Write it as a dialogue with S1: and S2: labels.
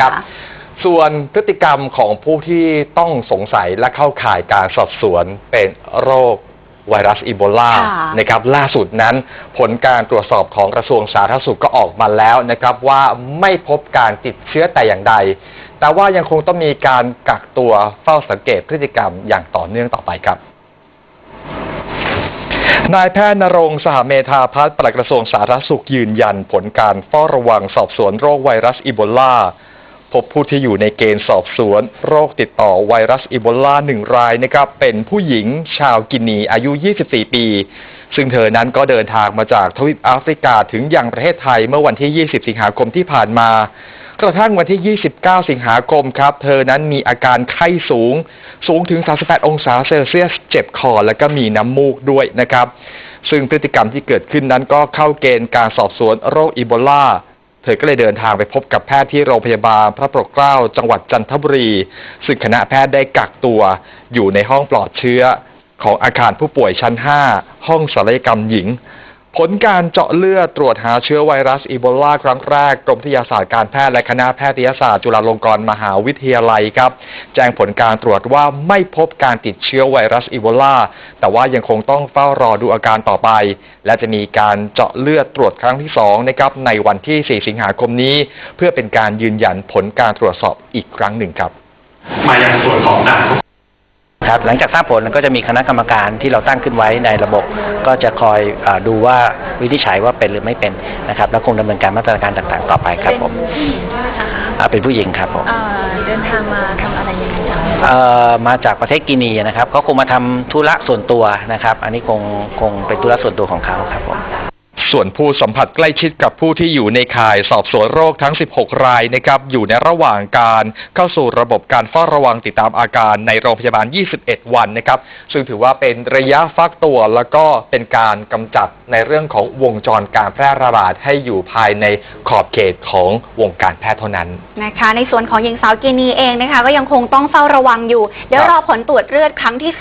S1: ครับ
S2: ค่ะ
S1: ส่วนพฤติกรรมของผู้ที่ต้องสงสัยและเข้าข่ายการสอบสวนเป็นโรคไวรัสอีโบลา
S2: ค่ะ
S1: นะครับล่าสุดนั้น ผลการตรวจสอบของกระทรวงสาธารณสุขก็ออกมาแล้วนะครับว่าไม่พบการติดเชื้อแต่อย่างใด แต่ว่ายังคงต้องมีการกักตัวเฝ้าสังเกตพฤติกรรมอย่างต่อเนื่องต่อไปครับ นายแพทย์นรงค์สหเมธาพัฒน์ปลัดกระทรวงสาธารณสุขยืนยัน ผลการเฝ้าระวังสอบสวนโรคไวรัสอีโบลา พบผู้ที่อยู่ในเกณฑ์สอบสวน โรคติดต่อไวรัสอีโบลาหนึ่งรายนะครับ เป็นผู้หญิงชาวกินีอายุ 24 ปี ซึ่งเธอนั้นก็เดินทางมาจากทวีปแอฟริกาถึงยังประเทศไทยเมื่อวันที่ 20 สิงหาคมที่ผ่านมากระทั่งวันที่ 29 สิงหาคมครับ เธอนั้นมีอาการไข้สูง สูงถึง 38 องศาเซลเซียส เจ็บคอ และก็มีน้ำมูกด้วยนะครับ ซึ่งพฤติกรรมที่เกิดขึ้นนั้นก็เข้าเกณฑ์การสอบสวนโรคอีโบลา ธอก็เลยเดินทางไปพบกับแพทย์ที่โรงพยาบาลพระปกเกล้าจังหวัดจันทบุรี ซึ่งคณะแพทย์ได้กักตัวอยู่ในห้องปลอดเชื้อของอาคารผู้ป่วยชั้น 5 ห้องศัลยกรรมหญิง ผลการเจาะเลือดตรวจหาเชื้อไวรัสอีโบลาครั้งแรก กรมวิทยาศาสตร์การแพทย์และคณะแพทยศาสตร์จุฬาลงกรณ์มหาวิทยาลัยครับ แจ้งผลการตรวจว่าไม่พบการติดเชื้อไวรัสอีโบลาแต่ว่ายังคงต้องเฝ้ารอดูอาการต่อไป และจะมีการเจาะเลือดตรวจครั้งที่2นะครับในวันที่ 4 สิงหาคมนี้ เพื่อเป็นการยืนยันผลการตรวจสอบอีกครั้งหนึ่งครับ
S3: มายังส่วนของด่าน
S4: ครับ หลังจากทราบผลก็จะมีคณะกรรมการที่เราตั้งขึ้นไว้ในระบบ ก็จะคอยอาดูว่าวินิจฉัยว่าเป็นหรือไม่เป็นนะครับแล้วคงดำเนินการมาตรการต่างๆ ต่อไปครับผม
S2: เป็นผู้หญิงใช่ไหมคะ
S4: อ่าเป็นผู้หญิงครับผม
S2: เอ่อเดินทางมาทำอะไรยังไงคะ
S4: เอ่อมาจากประเทศกินีนะครับเขาคงมาทำธุระส่วนตัวนะครับ อันนี้คงคงเป็นธุระส่วนตัวของเขาครับผม
S1: ส่วนผู้สัมผัสใกล้ชิดกับผู้ที่อยู่ในข่ายสอบสวนโรคทั้ง 16 รายนะครับอยู่ในระหว่างการเข้าสู่ระบบการเฝ้าระวังติดตามอาการในโรงพยาบาล 21 วันนะครับซึ่งถือว่าเป็นระยะฟักตัวแล้วก็เป็นการกำจัดในเรื่องของวงจรการแพร่ระบาดให้อยู่ภายในขอบเขตของวงการแพทย์เท่านั้น
S2: นะคะ ในส่วนของหญิงสาวกินีเองนะคะ ก็ยังคงต้องเฝ้าระวังอยู่ เดี๋ยวรอผลตรวจเลือดครั้งที่